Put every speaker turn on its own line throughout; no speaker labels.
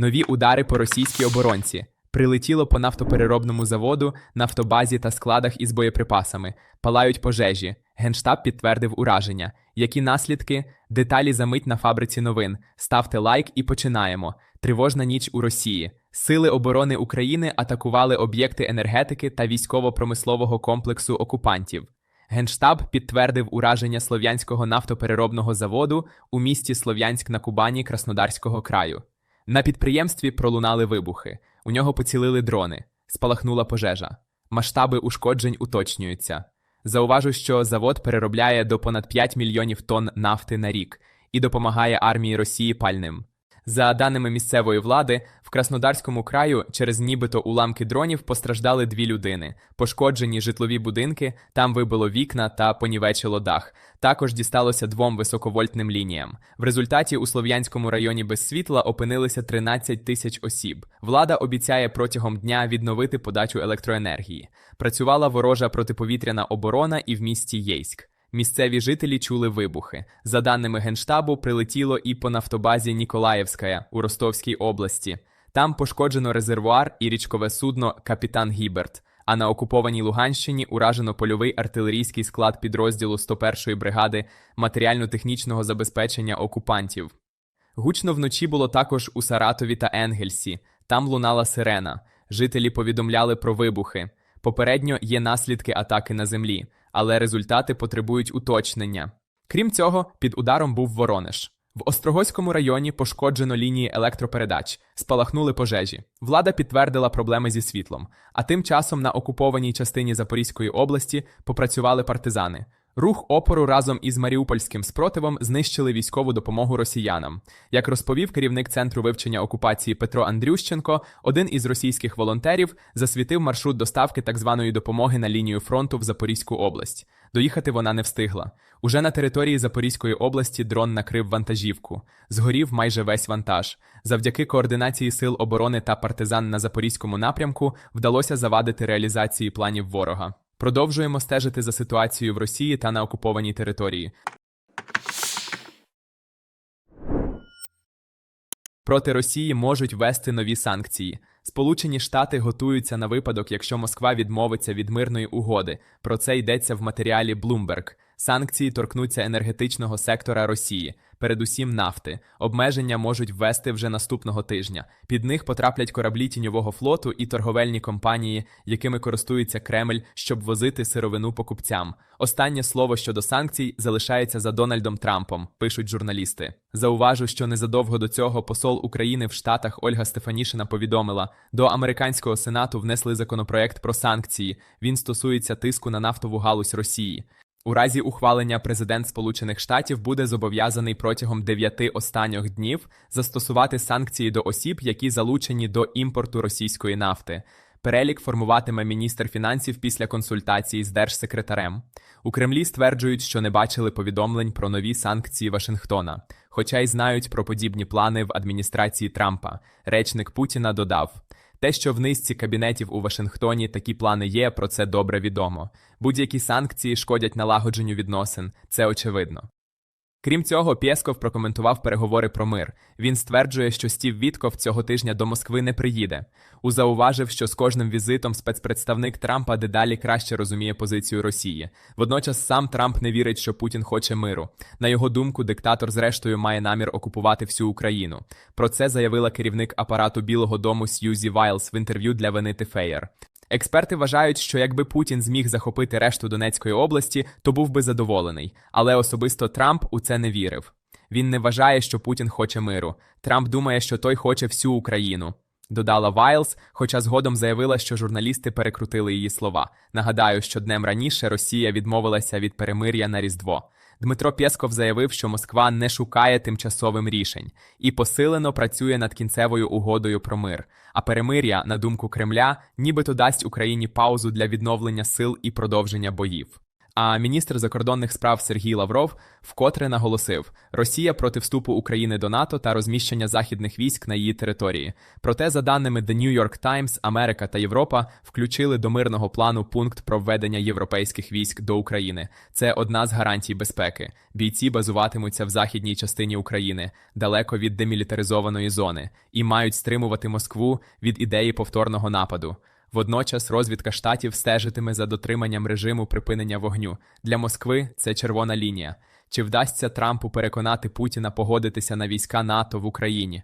Нові удари по російській оборонці. Прилетіло по нафтопереробному заводу, нафтобазі та складах із боєприпасами. Палають пожежі. Генштаб підтвердив ураження. Які наслідки? Деталі за мить на фабриці новин. Ставте лайк і починаємо. Тривожна ніч у Росії. Сили оборони України атакували об'єкти енергетики та військово-промислового комплексу окупантів. Генштаб підтвердив ураження Слов'янського нафтопереробного заводу у місті Слов'янськ на Кубані Краснодарського краю. На підприємстві пролунали вибухи. У нього поцілили дрони. Спалахнула пожежа. Масштаби ушкоджень уточнюються. Зауважу, що завод переробляє до понад 5 мільйонів тонн нафти на рік і допомагає армії Росії пальним. За даними місцевої влади, в Краснодарському краю через нібито уламки дронів постраждали дві людини, пошкоджені житлові будинки, там вибило вікна та понівечило дах. Також дісталося двом високовольтним лініям. В результаті у Слов'янському районі без світла опинилися 13 тисяч осіб. Влада обіцяє протягом дня відновити подачу електроенергії. Працювала ворожа протиповітряна оборона і в місті Єйськ. Місцеві жителі чули вибухи. За даними Генштабу, прилетіло і по нафтобазі Ніколаєвська у Ростовській області. Там пошкоджено резервуар і річкове судно Капітан Гіберт. А на окупованій Луганщині уражено польовий артилерійський склад підрозділу 101-ї бригади матеріально-технічного забезпечення окупантів. Гучно вночі було також у Саратові та Енгельсі. Там лунала сирена. Жителі повідомляли про вибухи. Попередньо є наслідки атаки на землі, але результати потребують уточнення. Крім цього, під ударом був Воронеж. В Острогоському районі пошкоджено лінії електропередач, спалахнули пожежі. Влада підтвердила проблеми зі світлом. А тим часом на окупованій частині Запорізької області попрацювали партизани. Рух опору разом із маріупольським спротивом знищили військову допомогу росіянам. Як розповів керівник центру вивчення окупації Петро Андрющенко, один із російських волонтерів засвітив маршрут доставки так званої допомоги на лінію фронту в Запорізьку область. Доїхати вона не встигла. Уже на території Запорізької області дрон накрив вантажівку. Згорів майже весь вантаж. Завдяки координації сил оборони та партизан на запорізькому напрямку вдалося завадити реалізації планів ворога. Продовжуємо стежити за ситуацією в Росії та на окупованій території. Проти Росії можуть ввести нові санкції. Сполучені Штати готуються на випадок, якщо Москва відмовиться від мирної угоди. Про це йдеться в матеріалі Bloomberg. Санкції торкнуться енергетичного сектора Росії, передусім нафти. Обмеження можуть ввести вже наступного тижня. Під них потраплять кораблі тіньового флоту і торговельні компанії, якими користується Кремль, щоб возити сировину покупцям. Останнє слово щодо санкцій залишається за Дональдом Трампом, пишуть журналісти. Зауважу, що незадовго до цього посол України в Штатах Ольга Стефанішина повідомила, до американського сенату внесли законопроект про санкції. Він стосується тиску на нафтову галузь Росії. У разі ухвалення президент Сполучених Штатів буде зобов'язаний протягом дев'яти останніх днів застосувати санкції до осіб, які залучені до імпорту російської нафти. Перелік формуватиме міністр фінансів після консультації з держсекретарем. У Кремлі стверджують, що не бачили повідомлень про нові санкції Вашингтона, хоча й знають про подібні плани в адміністрації Трампа. Речник Путіна додав. Те, що в низці кабінетів у Вашингтоні такі плани є, про це добре відомо. Будь-які санкції шкодять налагодженню відносин, це очевидно. Крім цього, Пєсков прокоментував переговори про мир. Він стверджує, що Стів Вітков цього тижня до Москви не приїде. Узауважив, що з кожним візитом спецпредставник Трампа дедалі краще розуміє позицію Росії. Водночас сам Трамп не вірить, що Путін хоче миру. На його думку, диктатор, зрештою, має намір окупувати всю Україну. Про це заявила керівник апарату Білого Дому Сьюзі Вайлс в інтерв'ю для Венити Феєр. Експерти вважають, що якби Путін зміг захопити решту Донецької області, то був би задоволений. Але особисто Трамп у це не вірив. Він не вважає, що Путін хоче миру. Трамп думає, що той хоче всю Україну. Додала Вайлз, хоча згодом заявила, що журналісти перекрутили її слова. Нагадаю, що днем раніше Росія відмовилася від перемир'я на Різдво. Дмитро Пєсков заявив, що Москва не шукає тимчасовим рішень і посилено працює над кінцевою угодою про мир. А перемир'я, на думку Кремля, нібито дасть Україні паузу для відновлення сил і продовження боїв. А міністр закордонних справ Сергій Лавров вкотре наголосив: Росія проти вступу України до НАТО та розміщення західних військ на її території. Проте, за даними The New York Times, Америка та Європа включили до мирного плану пункт про введення європейських військ до України. Це одна з гарантій безпеки. Бійці базуватимуться в західній частині України, далеко від демілітаризованої зони, і мають стримувати Москву від ідеї повторного нападу. Водночас розвідка штатів стежитиме за дотриманням режиму припинення вогню. Для Москви це червона лінія. Чи вдасться Трампу переконати Путіна погодитися на війська НАТО в Україні?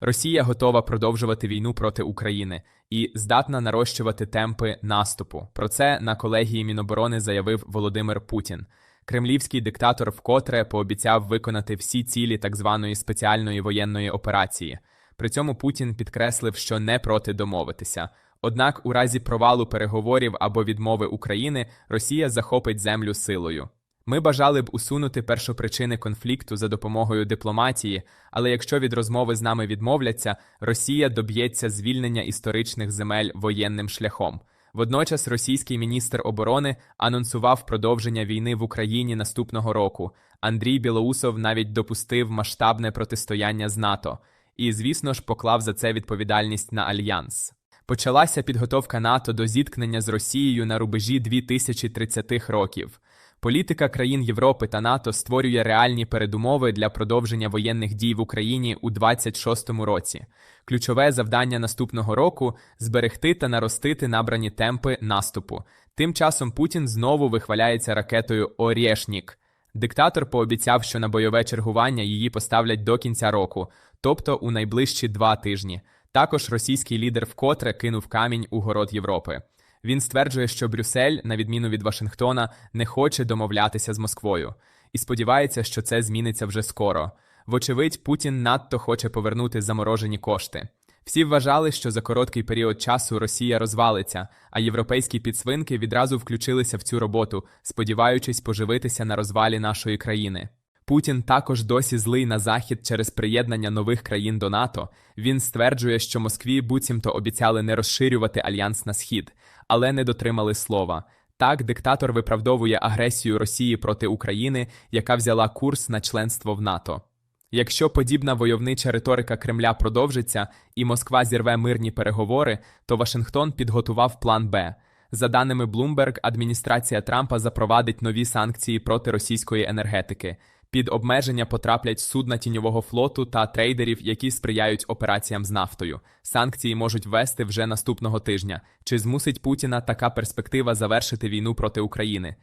Росія готова продовжувати війну проти України і здатна нарощувати темпи наступу. Про це на колегії Міноборони заявив Володимир Путін. Кремлівський диктатор вкотре пообіцяв виконати всі цілі так званої спеціальної воєнної операції. При цьому Путін підкреслив, що не проти домовитися. Однак, у разі провалу переговорів або відмови України Росія захопить землю силою. Ми бажали б усунути першопричини конфлікту за допомогою дипломатії, але якщо від розмови з нами відмовляться, Росія доб'ється звільнення історичних земель воєнним шляхом. Водночас російський міністр оборони анонсував продовження війни в Україні наступного року. Андрій Білоусов навіть допустив масштабне протистояння з НАТО і, звісно ж, поклав за це відповідальність на альянс. Почалася підготовка НАТО до зіткнення з Росією на рубежі 2030-х років. Політика країн Європи та НАТО створює реальні передумови для продовження воєнних дій в Україні у 26-му році. Ключове завдання наступного року зберегти та наростити набрані темпи наступу. Тим часом Путін знову вихваляється ракетою Орєшнік. Диктатор пообіцяв, що на бойове чергування її поставлять до кінця року, тобто у найближчі два тижні. Також російський лідер вкотре кинув камінь у город Європи. Він стверджує, що Брюссель, на відміну від Вашингтона, не хоче домовлятися з Москвою, і сподівається, що це зміниться вже скоро. Вочевидь, Путін надто хоче повернути заморожені кошти. Всі вважали, що за короткий період часу Росія розвалиться, а європейські підсвинки відразу включилися в цю роботу, сподіваючись поживитися на розвалі нашої країни. Путін також досі злий на захід через приєднання нових країн до НАТО. Він стверджує, що Москві буцімто обіцяли не розширювати альянс на схід, але не дотримали слова. Так, диктатор виправдовує агресію Росії проти України, яка взяла курс на членство в НАТО. Якщо подібна войовнича риторика Кремля продовжиться і Москва зірве мирні переговори, то Вашингтон підготував план Б. За даними Bloomberg, адміністрація Трампа запровадить нові санкції проти російської енергетики. Під обмеження потраплять судна тіньового флоту та трейдерів, які сприяють операціям з нафтою. Санкції можуть ввести вже наступного тижня. Чи змусить Путіна така перспектива завершити війну проти України?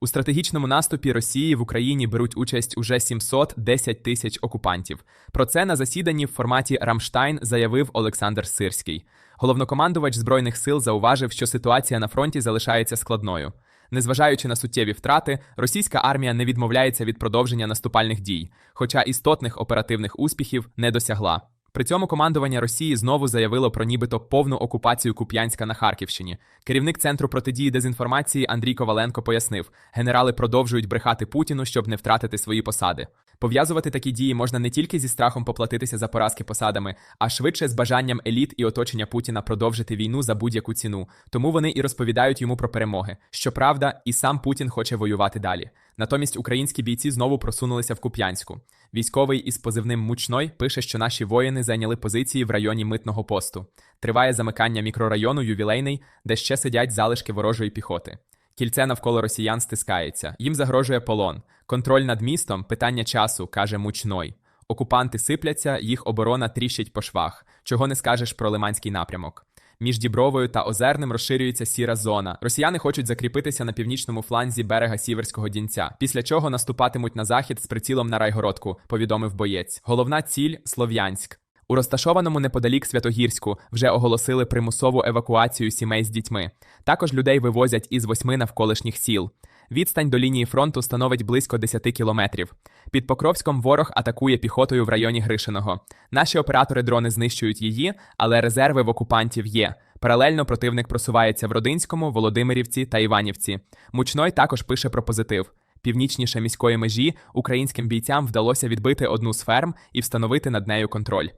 У стратегічному наступі Росії в Україні беруть участь уже 710 тисяч окупантів. Про це на засіданні в форматі Рамштайн заявив Олександр Сирський. Головнокомандувач збройних сил зауважив, що ситуація на фронті залишається складною. Незважаючи на суттєві втрати, російська армія не відмовляється від продовження наступальних дій, хоча істотних оперативних успіхів не досягла. При цьому командування Росії знову заявило про нібито повну окупацію Куп'янська на Харківщині. Керівник центру протидії дезінформації Андрій Коваленко пояснив, генерали продовжують брехати Путіну, щоб не втратити свої посади. Пов'язувати такі дії можна не тільки зі страхом поплатитися за поразки посадами, а швидше з бажанням еліт і оточення Путіна продовжити війну за будь-яку ціну. Тому вони і розповідають йому про перемоги. Щоправда, і сам Путін хоче воювати далі. Натомість українські бійці знову просунулися в Куп'янську. Військовий із позивним Мучной пише, що наші воїни зайняли позиції в районі митного посту. Триває замикання мікрорайону ювілейний, де ще сидять залишки ворожої піхоти. Кільце навколо росіян стискається. Їм загрожує полон. Контроль над містом питання часу, каже Мучной. Окупанти сипляться, їх оборона тріщить по швах. Чого не скажеш про Лиманський напрямок. Між Дібровою та Озерним розширюється сіра зона. Росіяни хочуть закріпитися на північному фланзі берега Сіверського Дінця, після чого наступатимуть на захід з прицілом на Райгородку, повідомив боєць. Головна ціль Слов'янськ. У розташованому неподалік Святогірську вже оголосили примусову евакуацію сімей з дітьми. Також людей вивозять із восьми навколишніх сіл. Відстань до лінії фронту становить близько 10 кілометрів. Під Покровськом ворог атакує піхотою в районі Гришиного. Наші оператори дрони знищують її, але резерви в окупантів є. Паралельно противник просувається в Родинському, Володимирівці та Іванівці. Мучной також пише про позитив. Північніше міської межі українським бійцям вдалося відбити одну з ферм і встановити над нею контроль.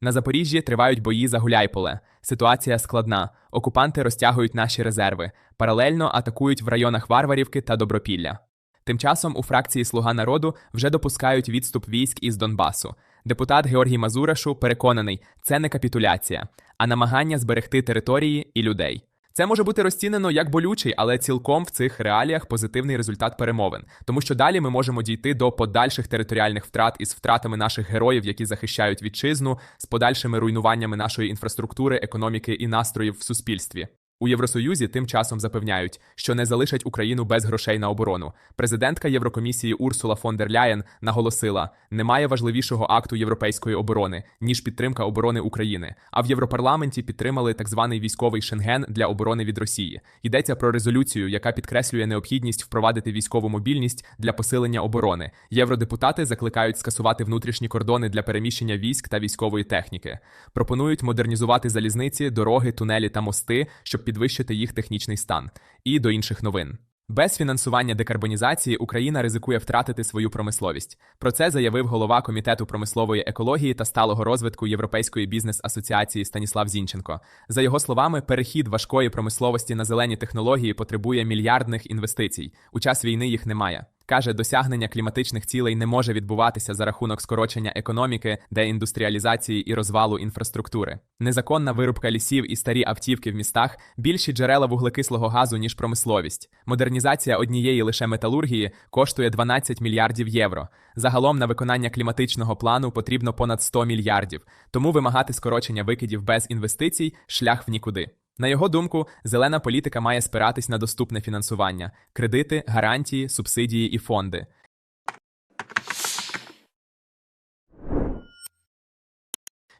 На Запоріжжі тривають бої за Гуляйполе. Ситуація складна. Окупанти розтягують наші резерви, паралельно атакують в районах Варварівки та Добропілля. Тим часом у фракції Слуга народу вже допускають відступ військ із Донбасу. Депутат Георгій Мазурашу переконаний, це не капітуляція, а намагання зберегти території і людей. Це може бути розцінено як болючий, але цілком в цих реаліях позитивний результат перемовин, тому що далі ми можемо дійти до подальших територіальних втрат із втратами наших героїв, які захищають вітчизну, з подальшими руйнуваннями нашої інфраструктури, економіки і настроїв в суспільстві. У Євросоюзі тим часом запевняють, що не залишать Україну без грошей на оборону. Президентка Єврокомісії Урсула фон дер Ляєн наголосила: немає важливішого акту європейської оборони ніж підтримка оборони України. А в Європарламенті підтримали так званий військовий шенген для оборони від Росії. Йдеться про резолюцію, яка підкреслює необхідність впровадити військову мобільність для посилення оборони. Євродепутати закликають скасувати внутрішні кордони для переміщення військ та військової техніки. Пропонують модернізувати залізниці, дороги, тунелі та мости, щоб підвищити їх технічний стан, і до інших новин. Без фінансування декарбонізації Україна ризикує втратити свою промисловість. Про це заявив голова комітету промислової екології та сталого розвитку Європейської бізнес-асоціації Станіслав Зінченко. За його словами, перехід важкої промисловості на зелені технології потребує мільярдних інвестицій. У час війни їх немає. Каже, досягнення кліматичних цілей не може відбуватися за рахунок скорочення економіки, деіндустріалізації і розвалу інфраструктури. Незаконна вирубка лісів і старі автівки в містах більші джерела вуглекислого газу ніж промисловість. Модернізація однієї лише металургії коштує 12 мільярдів євро. Загалом на виконання кліматичного плану потрібно понад 100 мільярдів. Тому вимагати скорочення викидів без інвестицій шлях в нікуди. На його думку, зелена політика має спиратись на доступне фінансування, кредити, гарантії, субсидії і фонди.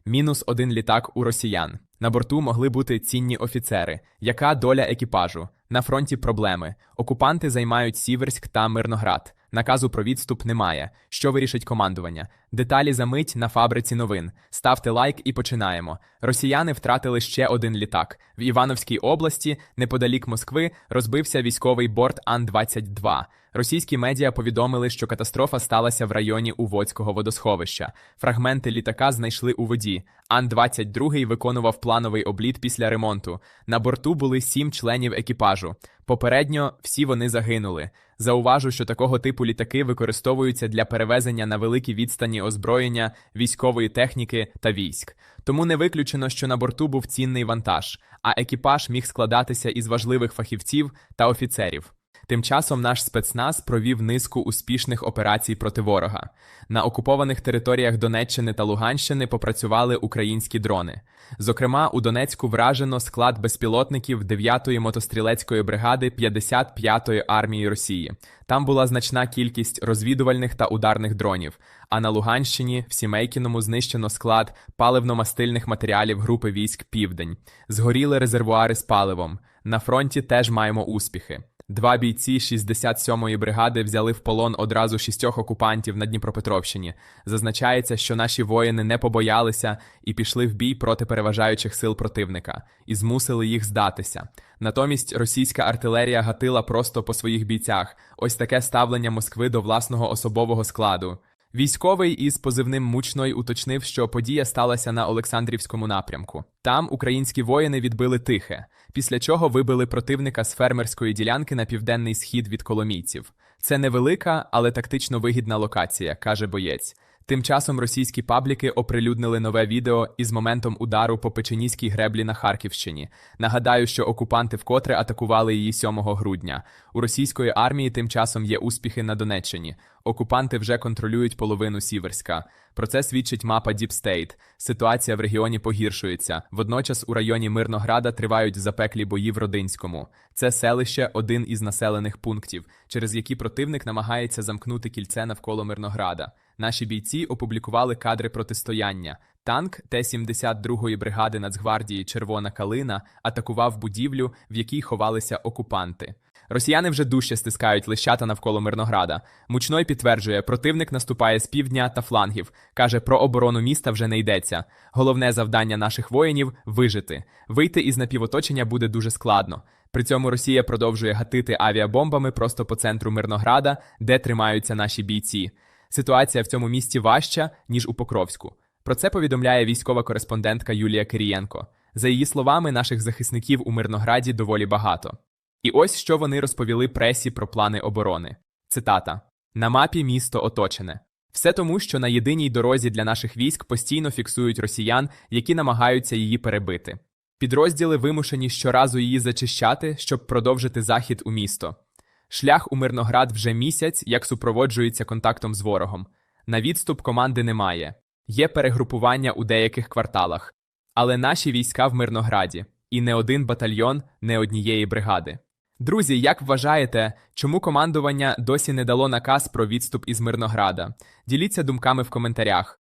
Мінус один літак у росіян. На борту могли бути цінні офіцери. Яка доля екіпажу? На фронті проблеми. Окупанти займають Сіверськ та Мирноград. Наказу про відступ немає. Що вирішить командування? Деталі за мить на фабриці новин. Ставте лайк і починаємо. Росіяни втратили ще один літак. В Івановській області, неподалік Москви, розбився військовий борт Ан-22. Російські медіа повідомили, що катастрофа сталася в районі Уводського водосховища. Фрагменти літака знайшли у воді. Ан-22 виконував плановий обліт після ремонту. На борту були сім членів екіпажу. Попередньо всі вони загинули. Зауважу, що такого типу літаки використовуються для перевезення на великі відстані озброєння, військової техніки та військ. Тому не виключено, що на борту був цінний вантаж, а екіпаж міг складатися із важливих фахівців та офіцерів. Тим часом наш спецназ провів низку успішних операцій проти ворога. На окупованих територіях Донеччини та Луганщини попрацювали українські дрони. Зокрема, у Донецьку вражено склад безпілотників 9-ї мотострілецької бригади 55-ї армії Росії. Там була значна кількість розвідувальних та ударних дронів. А на Луганщині в Сімейкіному знищено склад паливно-мастильних матеріалів групи військ Південь, згоріли резервуари з паливом. На фронті теж маємо успіхи. Два бійці 67-ї бригади взяли в полон одразу шістьох окупантів на Дніпропетровщині. Зазначається, що наші воїни не побоялися і пішли в бій проти переважаючих сил противника і змусили їх здатися. Натомість російська артилерія гатила просто по своїх бійцях. Ось таке ставлення Москви до власного особового складу. Військовий із позивним мучной уточнив, що подія сталася на Олександрівському напрямку. Там українські воїни відбили тихе, після чого вибили противника з фермерської ділянки на південний схід від коломійців. Це невелика, але тактично вигідна локація, каже боєць. Тим часом російські пабліки оприлюднили нове відео із моментом удару по печеніській греблі на Харківщині. Нагадаю, що окупанти вкотре атакували її 7 грудня. У російської армії тим часом є успіхи на Донеччині. Окупанти вже контролюють половину Сіверська. Про це свідчить мапа State. Ситуація в регіоні погіршується. Водночас у районі Мирнограда тривають запеклі бої в Родинському. Це селище один із населених пунктів, через які противник намагається замкнути кільце навколо Мирнограда. Наші бійці опублікували кадри протистояння. Танк Т-72-ї бригади Нацгвардії Червона Калина атакував будівлю, в якій ховалися окупанти. Росіяни вже дужче стискають лищата навколо Мирнограда. Мучной підтверджує, противник наступає з півдня та флангів. Каже, про оборону міста вже не йдеться. Головне завдання наших воїнів вижити. Вийти із напівоточення буде дуже складно. При цьому Росія продовжує гатити авіабомбами просто по центру Мирнограда, де тримаються наші бійці. Ситуація в цьому місті важча, ніж у Покровську. Про це повідомляє військова кореспондентка Юлія Кирієнко. За її словами, наших захисників у Мирнограді доволі багато. І ось що вони розповіли пресі про плани оборони. Цитата: на мапі місто оточене. Все тому, що на єдиній дорозі для наших військ постійно фіксують росіян, які намагаються її перебити. Підрозділи вимушені щоразу її зачищати, щоб продовжити захід у місто. Шлях у Мирноград вже місяць, як супроводжується контактом з ворогом. На відступ команди немає. Є перегрупування у деяких кварталах. Але наші війська в Мирнограді і не один батальйон, не однієї бригади. Друзі, як вважаєте, чому командування досі не дало наказ про відступ із Мирнограда? Діліться думками в коментарях.